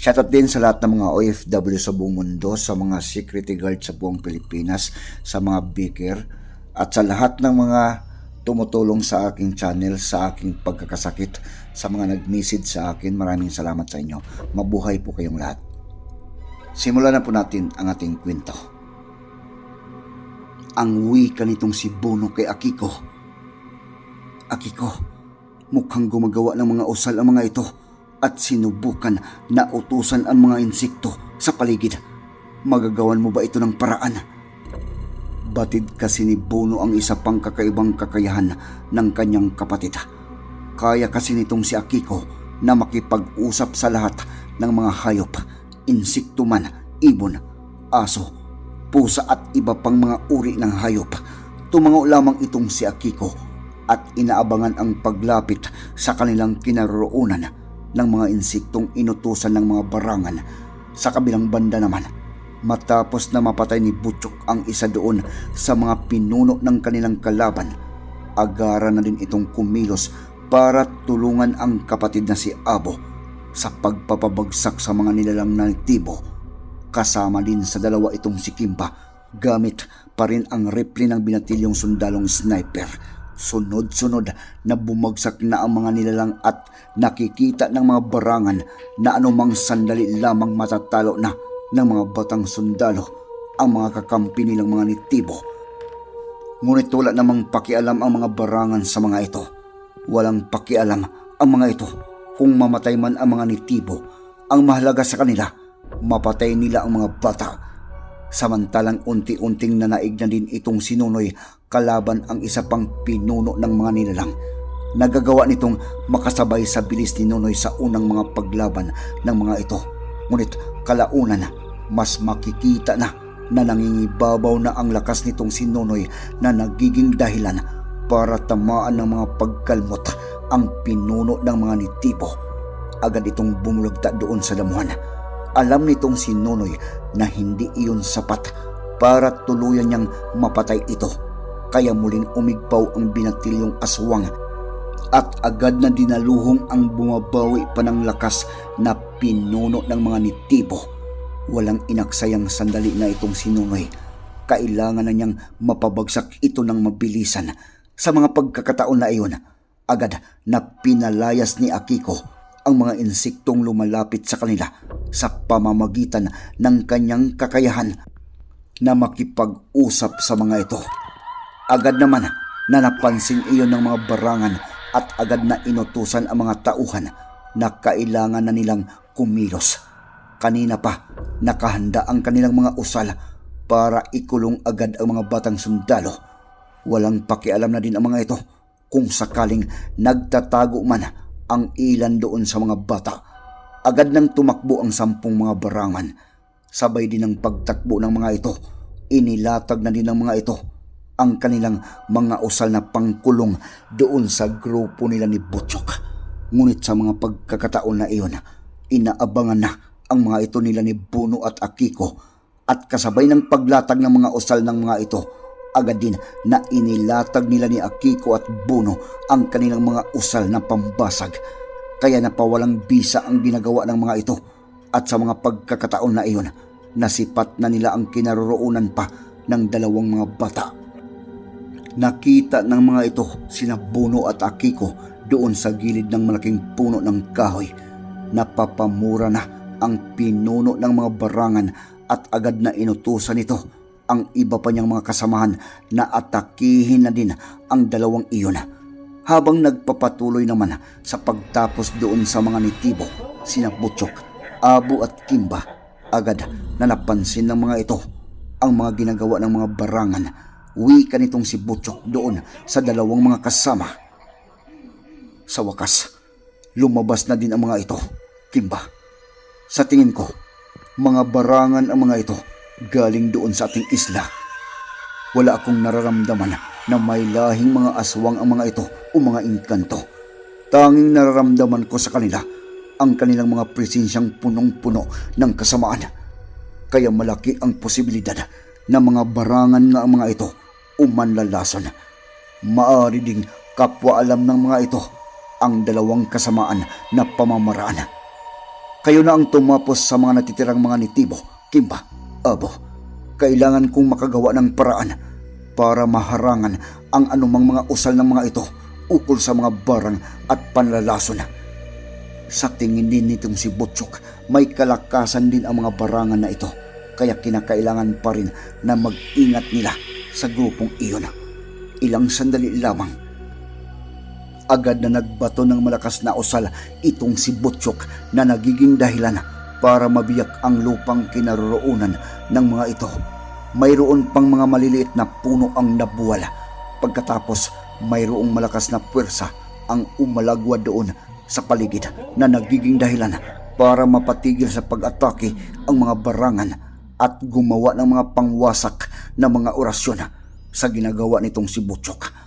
Shoutout din sa lahat ng mga OFW sa buong mundo, sa mga security guard sa buong Pilipinas, sa mga beaker, at sa lahat ng mga tumutulong sa aking channel, sa aking pagkakasakit, sa mga nag-message sa akin. Maraming salamat sa inyo. Mabuhay po kayong lahat. Simulan na po natin ang ating kwento. Ang wika nitong si Bono kay Akiko. Akiko, mukhang gumagawa ng mga usal ang mga ito at sinubukan na utusan ang mga insekto sa paligid. Magagawan mo ba ito ng paraan? Batid kasi ni Bono ang isa pang kakaibang kakayahan ng kanyang kapatid. Kaya kasi nitong si Akiko na makipag-usap sa lahat ng mga hayop, insekto man, ibon, aso, pusa at iba pang mga uri ng hayop. Tumango lamang itong si Akiko at inaabangan ang paglapit sa kanilang kinaroroonan ng mga insektong inutusan ng mga barangan. Sa kabilang banda naman, matapos na mapatay ni Butchok ang isa doon sa mga pinuno ng kanilang kalaban, agara na din itong kumilos para tulungan ang kapatid na si Abo sa pagpapabagsak sa mga nilalang natibo. Kasama din sa dalawa itong si Kimba gamit pa rin ang rifle ng binatilyong sundalong sniper sunod-sunod na bumagsak na ang mga nilalang at nakikita ng mga barangan na anumang sandali lamang matatalo na ng mga batang sundalo ang mga kakampi nilang mga nitibo. Ngunit wala namang pakialam ang mga barangan sa mga ito. Walang pakialam ang mga ito kung mamatay man ang mga nitibo. Ang mahalaga sa kanila, mapatay nila ang mga bata. Samantalang unti-unting nanaig na din itong sinunoy kalaban ang isa pang pinuno ng mga nilalang. Nagagawa nitong makasabay sa bilis ni Nonoy sa unang mga paglaban ng mga ito. Ngunit kalaunan, mas makikita na na nangingibabaw na ang lakas nitong si Nonoy na nagiging dahilan para tamaan ng mga pagkalmot ang pinuno ng mga nitibo. Agad itong bumulagta doon sa damuhan. Alam nitong si Nonoy na hindi iyon sapat para tuluyan niyang mapatay ito. Kaya muling umigpaw ang binatilyong aswang at agad na dinaluhong ang bumabawi pa ng lakas na pinuno ng mga nitibo. Walang inaksayang sandali na itong sinunoy. Kailangan na niyang mapabagsak ito ng mabilisan. Sa mga pagkakataon na iyon, agad na pinalayas ni Akiko ang mga insektong lumalapit sa kanila sa pamamagitan ng kanyang kakayahan na makipag-usap sa mga ito. Agad naman na napansin iyon ng mga barangan at agad na inutusan ang mga tauhan na kailangan na nilang kumilos. Kanina pa, nakahanda ang kanilang mga usal para ikulong agad ang mga batang sundalo. Walang pakialam na din ang mga ito kung sakaling nagtatago man ang ilan doon sa mga bata. Agad nang tumakbo ang sampung mga barangan. Sabay din ang pagtakbo ng mga ito. Inilatag na din ng mga ito ang kanilang mga usal na pangkulong doon sa grupo nila ni Butchok. Ngunit sa mga pagkakataon na iyon, inaabangan na ang mga ito nila ni Buno at Akiko at kasabay ng paglatag ng mga usal ng mga ito, agad din na inilatag nila ni Akiko at Buno ang kanilang mga usal na pambasag. Kaya napawalang bisa ang ginagawa ng mga ito at sa mga pagkakataon na iyon, nasipat na nila ang kinaroroonan pa ng dalawang mga bata. Nakita ng mga ito sina Buno at Akiko doon sa gilid ng malaking puno ng kahoy. Napapamura na ang pinuno ng mga barangan at agad na inutusan nito ang iba pa niyang mga kasamahan na atakihin na din ang dalawang iyon. Habang nagpapatuloy naman sa pagtapos doon sa mga nitibo, sina Butchok, Abu at Kimba, agad na napansin ng mga ito ang mga ginagawa ng mga barangan. Wika nitong si Butchok doon sa dalawang mga kasama. Sa wakas, lumabas na din ang mga ito, Kimba. Sa tingin ko, mga barangan ang mga ito galing doon sa ating isla. Wala akong nararamdaman na may lahing mga aswang ang mga ito o mga inkanto. Tanging nararamdaman ko sa kanila ang kanilang mga presensyang punong-puno ng kasamaan. Kaya malaki ang posibilidad na mga barangan nga ang mga ito o manlalason. Maari ding kapwa alam ng mga ito ang dalawang kasamaan na pamamaraan. Kayo na ang tumapos sa mga natitirang mga nitibo, Kimba, Abo. Kailangan kong makagawa ng paraan para maharangan ang anumang mga usal ng mga ito ukol sa mga barang at panlalason. Sa tingin din nitong si Butchok, may kalakasan din ang mga barangan na ito. Kaya kinakailangan pa rin na mag-ingat nila sa grupong iyon. Ilang sandali lamang agad na nagbato ng malakas na usal itong si Butchok na nagiging dahilan para mabiyak ang lupang kinaroroonan ng mga ito. Mayroon pang mga maliliit na puno ang nabuwala. Pagkatapos, mayroong malakas na puwersa ang umalagwa doon sa paligid na nagiging dahilan para mapatigil sa pag-atake ang mga barangan at gumawa ng mga pangwasak na mga orasyon sa ginagawa nitong si Butchok.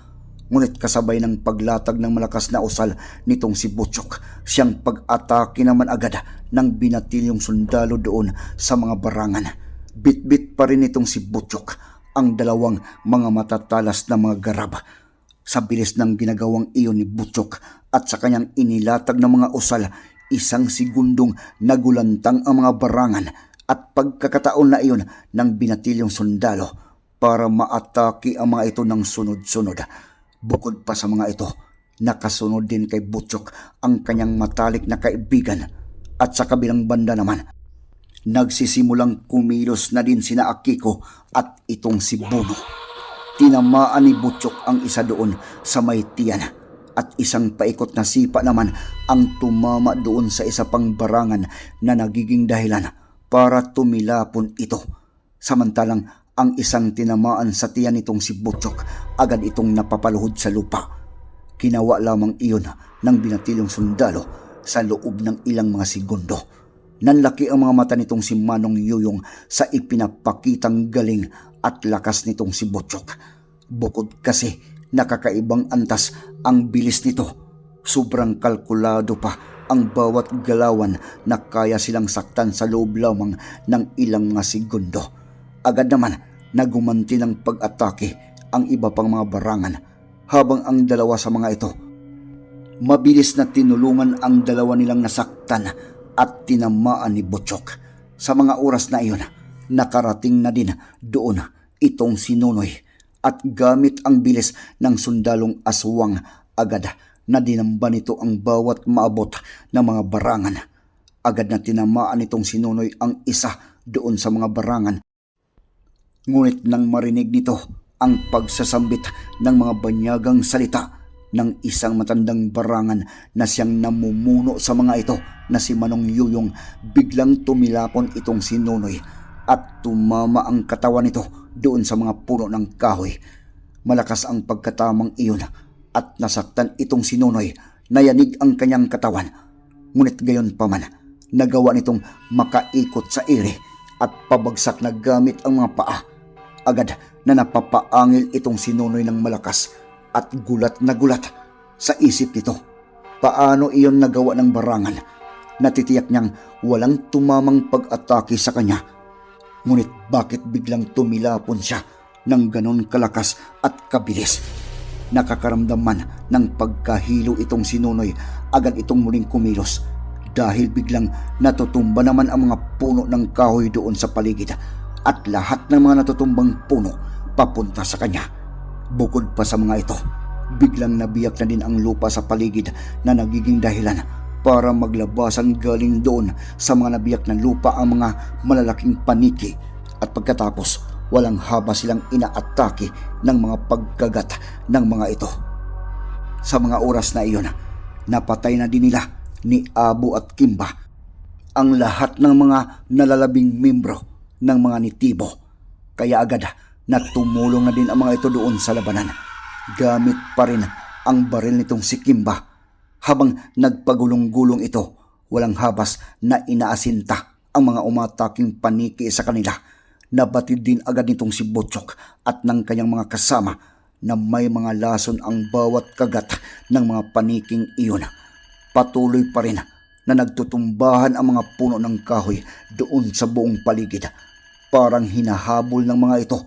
Ngunit kasabay ng paglatag ng malakas na usal nitong si Butchok, siyang pag-atake naman agad ng binatilyong sundalo doon sa mga barangan. Bit-bit pa rin itong si Butchok ang dalawang mga matatalas na mga garab. Sa bilis ng ginagawang iyon ni Butchok at sa kanyang inilatag ng mga usal, isang segundong nagulantang ang mga barangan at pagkakataon na iyon ng binatilyong sundalo para maatake ang mga ito ng sunod-sunod. Bukod pa sa mga ito, nakasunod din kay Butchok ang kanyang matalik na kaibigan at sa kabilang banda naman, nagsisimulang kumilos na din sina Akiko at itong si Bono. Tinamaan ni Butchok ang isa doon sa may tiyan at isang paikot na sipa naman ang tumama doon sa isa pang barangan na nagiging dahilan para tumilapon ito. Samantalang ang isang tinamaan sa tiyan nitong si Butchok agad itong napapaluhod sa lupa. Kinawa lamang iyon ng binatilyong sundalo sa loob ng ilang mga segundo. Nanlaki ang mga mata nitong si Manong Yuyong sa ipinapakitang galing at lakas nitong si Butchok. Bukod kasi nakakaibang antas ang bilis nito. Sobrang kalkulado pa ang bawat galawan na kaya silang saktan sa loob lamang ng ilang mga segundo. Agad naman nagumanti ng pag-atake ang iba pang mga barangan habang ang dalawa sa mga ito mabilis na tinulungan ang dalawa nilang nasaktan at tinamaan ni Butchok. Sa mga oras na iyon, nakarating na din doon itong sinunoy at gamit ang bilis ng sundalong aswang agad na dinamba nito ang bawat maabot na mga barangan. Agad na tinamaan nitong sinunoy ang isa doon sa mga barangan Ngunit nang marinig nito ang pagsasambit ng mga banyagang salita ng isang matandang barangan na siyang namumuno sa mga ito na si Manong Yuyong, biglang tumilapon itong si Nonoy at tumama ang katawan nito doon sa mga puno ng kahoy. Malakas ang pagkatamang iyon at nasaktan itong si Nonoy na yanig ang kanyang katawan. Ngunit gayon pa man, nagawa nitong makaikot sa ere at pabagsak na gamit ang mga paa agad na napapaangil itong sinunoy ng malakas at gulat na gulat sa isip nito. Paano iyon nagawa ng barangan? Natitiyak niyang walang tumamang pag-atake sa kanya. Ngunit bakit biglang tumilapon siya ng ganon kalakas at kabilis? Nakakaramdam man ng pagkahilo itong sinunoy, agad itong muling kumilos dahil biglang natutumba naman ang mga puno ng kahoy doon sa paligid at lahat ng mga natutumbang puno papunta sa kanya. Bukod pa sa mga ito, biglang nabiyak na din ang lupa sa paligid na nagiging dahilan para maglabasan galing doon sa mga nabiyak na lupa ang mga malalaking paniki at pagkatapos walang haba silang inaatake ng mga pagkagat ng mga ito. Sa mga oras na iyon, napatay na din nila ni Abu at Kimba ang lahat ng mga nalalabing membro ng mga nitibo. Kaya agad na tumulong na din ang mga ito doon sa labanan. Gamit pa rin ang baril nitong si Kimba. Habang nagpagulong-gulong ito, walang habas na inaasinta ang mga umataking paniki sa kanila. Nabatid din agad nitong si Butchok at ng kanyang mga kasama na may mga lason ang bawat kagat ng mga paniking iyon. Patuloy pa rin na nagtutumbahan ang mga puno ng kahoy doon sa buong paligid. Parang hinahabol ng mga ito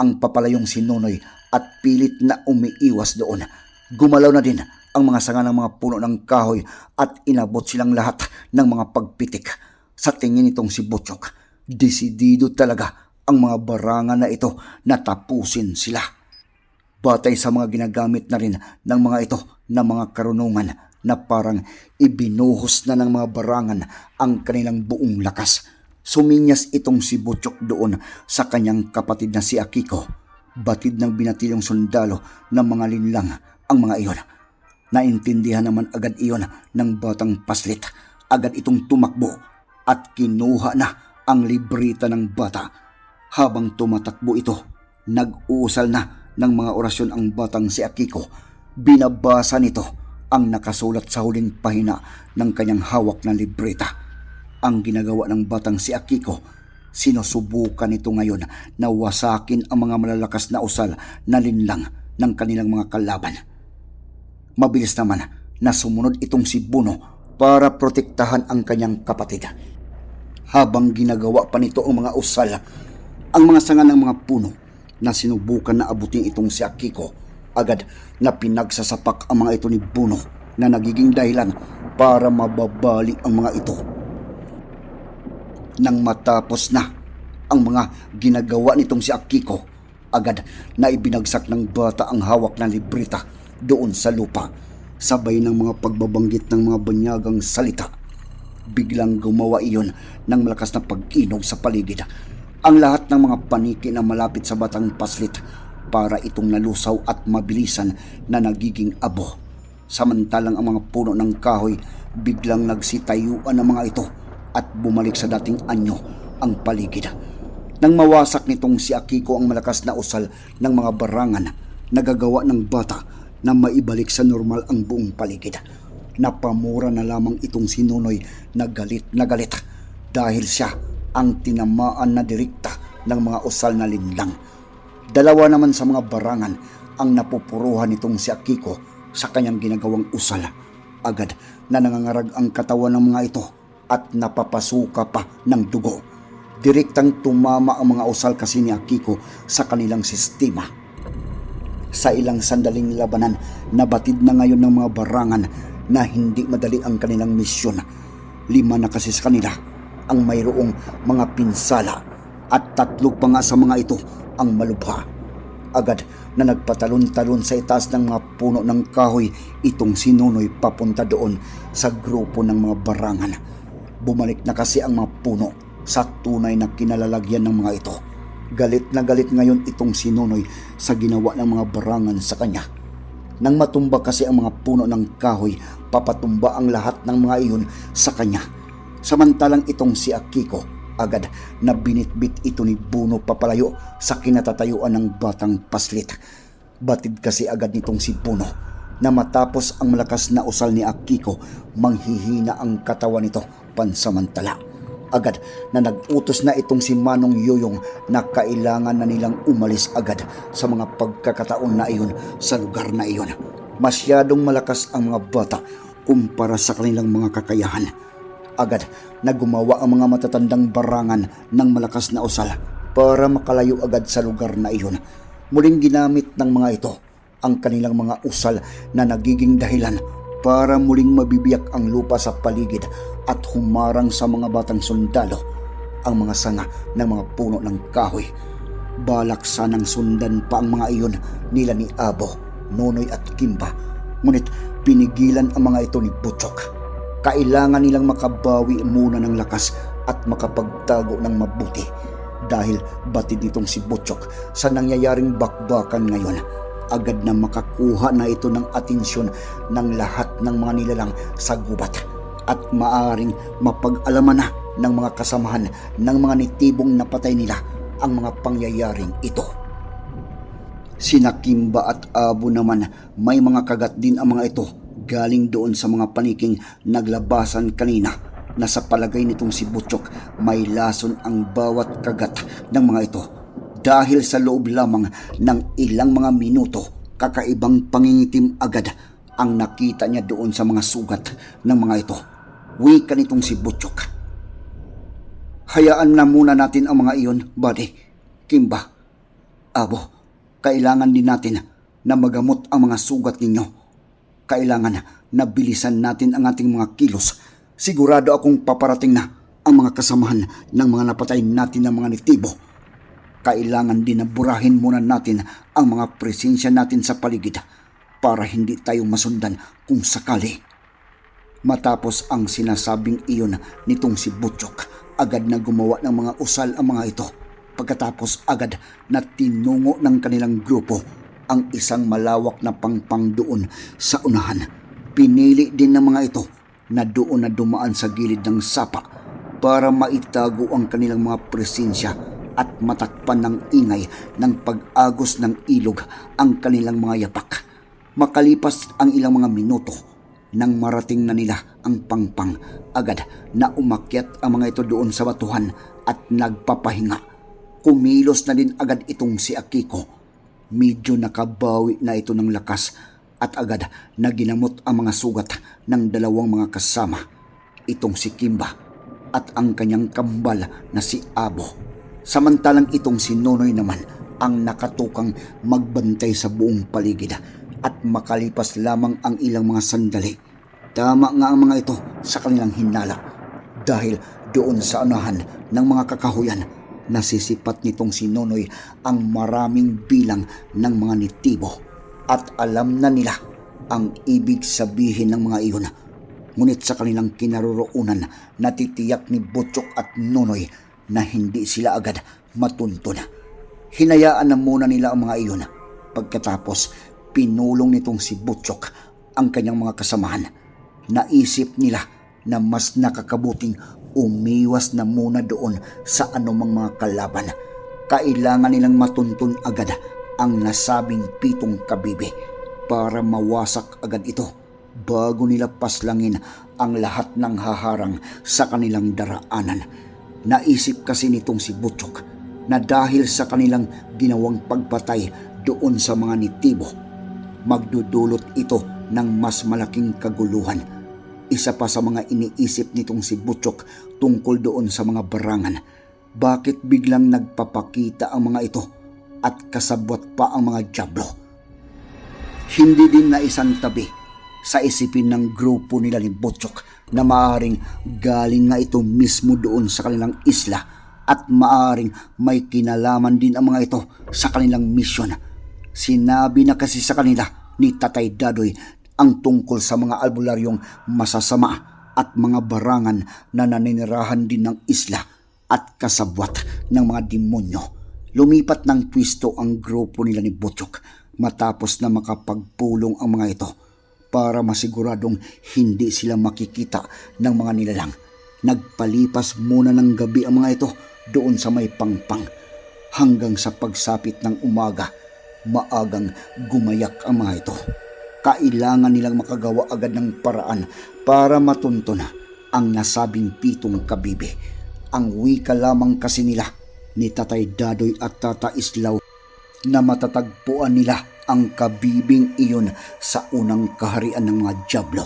ang papalayong sinunoy at pilit na umiiwas doon. Gumalaw na din ang mga sanga ng mga puno ng kahoy at inabot silang lahat ng mga pagpitik. Sa tingin nitong si Butchok, desidido talaga ang mga barangan na ito na tapusin sila. Batay sa mga ginagamit na rin ng mga ito na mga karunungan na parang ibinuhos na ng mga barangan ang kanilang buong lakas. Suminyas itong si Butchok doon sa kanyang kapatid na si Akiko. Batid ng binatilyong sundalo ng mga linlang ang mga iyon. Naintindihan naman agad iyon ng batang paslit. Agad itong tumakbo at kinuha na ang librita ng bata. Habang tumatakbo ito, nag-uusal na ng mga orasyon ang batang si Akiko. Binabasa nito ang nakasulat sa huling pahina ng kanyang hawak na libreta. Ang ginagawa ng batang si Akiko, sinusubukan nito ngayon na wasakin ang mga malalakas na usal na linlang ng kanilang mga kalaban. Mabilis naman na sumunod itong si Buno para protektahan ang kanyang kapatid. Habang ginagawa pa nito ang mga usal, ang mga sanga ng mga puno na sinubukan na abutin itong si Akiko, agad na pinagsasapak ang mga ito ni Buno na nagiging dahilan para mababali ang mga ito. Nang matapos na ang mga ginagawa nitong si Akiko, agad na ibinagsak ng bata ang hawak na librita doon sa lupa, sabay ng mga pagbabanggit ng mga banyagang salita. Biglang gumawa iyon ng malakas na pag-inog sa paligid. Ang lahat ng mga paniki na malapit sa batang paslit para itong nalusaw at mabilisan na nagiging abo. Samantalang ang mga puno ng kahoy biglang nagsitayuan ng mga ito at bumalik sa dating anyo ang paligid. Nang mawasak nitong si Akiko ang malakas na usal ng mga barangan, nagagawa ng bata na maibalik sa normal ang buong paligid. Napamura na lamang itong sinunoy na galit na galit dahil siya ang tinamaan na direkta ng mga usal na linlang. Dalawa naman sa mga barangan ang napupuruhan nitong si Akiko sa kanyang ginagawang usal. Agad na nangangarag ang katawan ng mga ito at napapasuka pa ng dugo. Direktang tumama ang mga usal kasi ni Akiko sa kanilang sistema. Sa ilang sandaling labanan, nabatid na ngayon ng mga barangan na hindi madali ang kanilang misyon. Lima na kasi sa kanila ang mayroong mga pinsala at tatlo pa nga sa mga ito ang malubha. Agad na nagpatalon-talon sa itaas ng mga puno ng kahoy itong sinunoy papunta doon sa grupo ng mga barangan. Bumalik na kasi ang mga puno sa tunay na kinalalagyan ng mga ito. Galit na galit ngayon itong sinunoy sa ginawa ng mga barangan sa kanya. Nang matumba kasi ang mga puno ng kahoy, papatumba ang lahat ng mga iyon sa kanya. Samantalang itong si Akiko, agad na binitbit ito ni Buno papalayo sa kinatatayuan ng batang paslit. Batid kasi agad nitong si Buno na matapos ang malakas na usal ni Akiko, manghihina ang katawan nito pansamantala. Agad na nag-utos na itong si Manong Yoyong na kailangan na nilang umalis agad sa mga pagkakataon na iyon sa lugar na iyon. Masyadong malakas ang mga bata kumpara sa kanilang mga kakayahan. Agad na gumawa ang mga matatandang barangan ng malakas na usal para makalayo agad sa lugar na iyon. Muling ginamit ng mga ito ang kanilang mga usal na nagiging dahilan para muling mabibiyak ang lupa sa paligid at humarang sa mga batang sundalo ang mga sanga ng mga puno ng kahoy. Balak sanang sundan pa ang mga iyon nila ni Abo, Nonoy at Kimba. Ngunit pinigilan ang mga ito ni Butchok. Kailangan nilang makabawi muna ng lakas at makapagtago ng mabuti dahil batid nitong si Butchok sa nangyayaring bakbakan ngayon agad na makakuha na ito ng atensyon ng lahat ng mga nilalang sa gubat at maaring mapag-alaman na ng mga kasamahan ng mga nitibong napatay nila ang mga pangyayaring ito. Sina Kimba at Abo naman may mga kagat din ang mga ito galing doon sa mga paniking naglabasan kanina na sa palagay nitong si Butchok may lason ang bawat kagat ng mga ito dahil sa loob lamang ng ilang mga minuto kakaibang pangingitim agad ang nakita niya doon sa mga sugat ng mga ito. Wika nitong si Butchok. Hayaan na muna natin ang mga iyon, buddy. Kimba, Abo, kailangan din natin na magamot ang mga sugat ninyo. Kailangan na bilisan natin ang ating mga kilos. Sigurado akong paparating na ang mga kasamahan ng mga napatay natin ng mga nitibo. Kailangan din na burahin muna natin ang mga presensya natin sa paligid para hindi tayo masundan kung sakali. Matapos ang sinasabing iyon nitong si Butchok, agad na gumawa ng mga usal ang mga ito. Pagkatapos agad na tinungo ng kanilang grupo ang isang malawak na pangpang doon sa unahan. Pinili din ng mga ito na doon na dumaan sa gilid ng sapa para maitago ang kanilang mga presensya at matakpan ng ingay ng pag-agos ng ilog ang kanilang mga yapak. Makalipas ang ilang mga minuto, nang marating na nila ang pangpang, agad na umakyat ang mga ito doon sa batuhan at nagpapahinga. Kumilos na din agad itong si Akiko. Medyo nakabawi na ito ng lakas at agad na ginamot ang mga sugat ng dalawang mga kasama. Itong si Kimba at ang kanyang kambal na si Abo. Samantalang itong si Nonoy naman ang nakatukang magbantay sa buong paligid at makalipas lamang ang ilang mga sandali. Tama nga ang mga ito sa kanilang hinala dahil doon sa unahan ng mga kakahuyan nasisipat nitong si Nonoy ang maraming bilang ng mga nitibo at alam na nila ang ibig sabihin ng mga iyon. Ngunit sa kanilang kinaroroonan, natitiyak ni Butchok at Nonoy na hindi sila agad matuntun. Hinayaan na muna nila ang mga iyon. Pagkatapos, pinulong nitong si Butchok ang kanyang mga kasamahan. Naisip nila na mas nakakabuting umiwas na muna doon sa anumang mga kalaban. Kailangan nilang matuntun agad ang nasabing pitong kabibe para mawasak agad ito bago nila paslangin ang lahat ng haharang sa kanilang daraanan. Naisip kasi nitong si Butchok na dahil sa kanilang ginawang pagpatay doon sa mga nitibo, magdudulot ito ng mas malaking kaguluhan. Isa pa sa mga iniisip nitong si Butchok tungkol doon sa mga barangan. Bakit biglang nagpapakita ang mga ito at kasabwat pa ang mga jablo? Hindi din na isang tabi sa isipin ng grupo nila ni Butchok na maaring galing nga ito mismo doon sa kanilang isla at maaring may kinalaman din ang mga ito sa kanilang misyon. Sinabi na kasi sa kanila ni Tatay Dadoy ang tungkol sa mga albularyong masasama at mga barangan na naninirahan din ng isla at kasabwat ng mga demonyo. Lumipat ng pwisto ang grupo nila ni Butchok matapos na makapagpulong ang mga ito para masiguradong hindi sila makikita ng mga nilalang. Nagpalipas muna ng gabi ang mga ito doon sa may pangpang hanggang sa pagsapit ng umaga maagang gumayak ang mga ito. Kailangan nilang makagawa agad ng paraan para matuntun ang nasabing pitong kabibe. Ang wika lamang kasi nila ni Tatay Dadoy at Tata Islaw na matatagpuan nila ang kabibing iyon sa unang kaharian ng mga Diablo.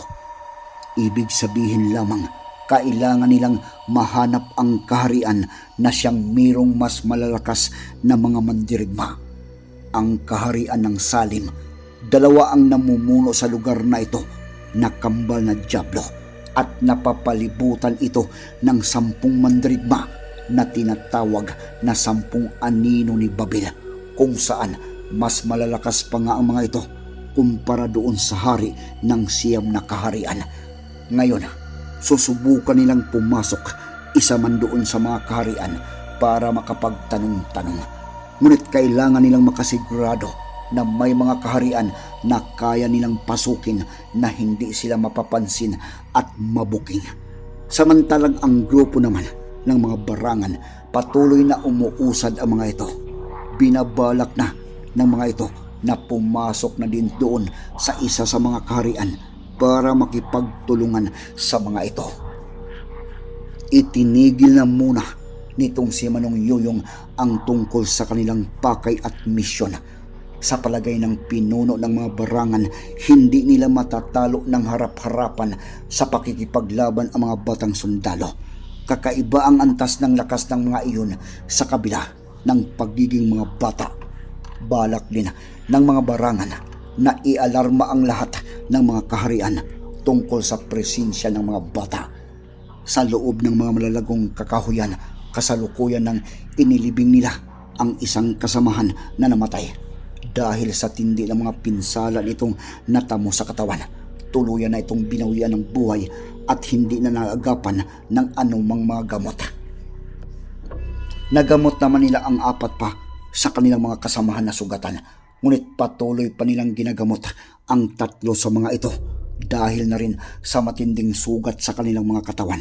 Ibig sabihin lamang, kailangan nilang mahanap ang kaharian na siyang mirong mas malalakas na mga mandirigma. Ang kaharian ng Salim, dalawa ang namumuno sa lugar na ito na kambal na Diablo at napapalibutan ito ng sampung mandirigma na tinatawag na sampung anino ni Babil kung saan mas malalakas pa nga ang mga ito kumpara doon sa hari ng siyam na kaharian. Ngayon, susubukan nilang pumasok isa man doon sa mga kaharian para makapagtanong-tanong. Ngunit kailangan nilang makasigurado na may mga kaharian na kaya nilang pasukin na hindi sila mapapansin at mabuking. Samantalang ang grupo naman ng mga barangan patuloy na umuusad ang mga ito. Binabalak na ng mga ito na pumasok na din doon sa isa sa mga kaharian para makipagtulungan sa mga ito. Itinigil na muna nitong si Manong Yoyong ang tungkol sa kanilang pakay at misyon. Sa palagay ng pinuno ng mga barangan, hindi nila matatalo ng harap-harapan sa pakikipaglaban ang mga batang sundalo. Kakaiba ang antas ng lakas ng mga iyon sa kabila ng pagiging mga bata. Balak din ng mga barangan na ialarma ang lahat ng mga kaharian tungkol sa presensya ng mga bata. Sa loob ng mga malalagong kakahuyan, kasalukuyan ng inilibing nila ang isang kasamahan na namatay dahil sa tindi ng mga pinsala nitong natamo sa katawan. Tuluyan na itong binawian ng buhay at hindi na naagapan ng anumang mga gamot. Nagamot naman nila ang apat pa sa kanilang mga kasamahan na sugatan. Ngunit patuloy pa nilang ginagamot ang tatlo sa mga ito dahil na rin sa matinding sugat sa kanilang mga katawan.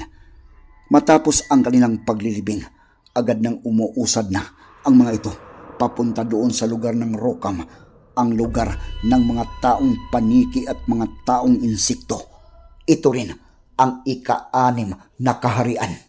Matapos ang kanilang paglilibing, agad nang umuusad na ang mga ito papunta doon sa lugar ng Rokam, ang lugar ng mga taong paniki at mga taong insikto. Ito rin ang ika-anim na kaharian.